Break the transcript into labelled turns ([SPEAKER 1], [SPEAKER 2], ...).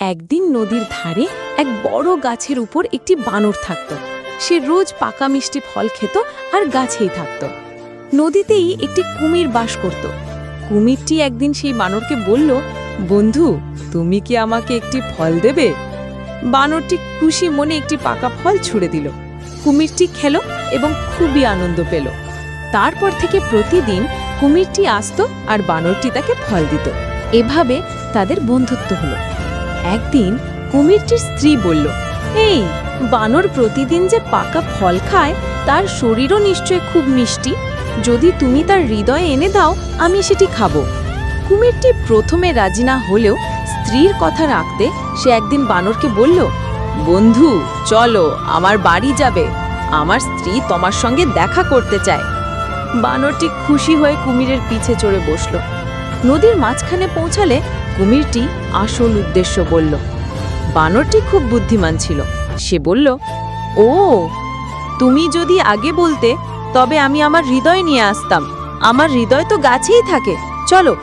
[SPEAKER 1] একদিন নদীর ধারে এক বড় গাছের উপর একটি বানর থাকত। সে রোজ পাকা মিষ্টি ফল খেত আর গাছেই থাকত। নদীতেই একটি কুমির বাস করত। কুমিরটি একদিন সেই বানরকে বলল, বন্ধু, তুমি কি আমাকে একটি ফল দেবে? বানরটি খুশি মনে একটি পাকা ফল ছুঁড়ে দিল। কুমিরটি খেল এবং খুবই আনন্দ পেল। তারপর থেকে প্রতিদিন কুমিরটি আসতো আর বানরটি তাকে ফল দিত। এভাবে তাদের বন্ধুত্ব হলো। একদিন কুমিরটির স্ত্রী বলল, এই, বানর প্রতিদিন যে পাকা ফল খায়, তার শরীরও নিশ্চয় খুব মিষ্টি। যদি তুমি তার হৃদয়ে এনে দাও, আমি সেটি খাব। কুমিরটি প্রথমে রাজি না হলেও স্ত্রীর কথা রাখতে সে একদিন বানরকে বলল, বন্ধু, চলো, আমার বাড়ি যাবে। আমার স্ত্রী তোমার সঙ্গে দেখা করতে চায়। বানরটি খুশি হয়ে কুমিরের পিছে চড়ে বসল। নদীর মাঝখানে পৌঁছালে কুমিরটি আসল উদ্দেশ্য বলল। বানরটি খুব বুদ্ধিমান ছিল। সে বলল, ও, তুমি যদি আগে বলতে, তবে আমি আমার হৃদয় নিয়ে আসতাম। আমার হৃদয় তো গাছেই থাকে। চলো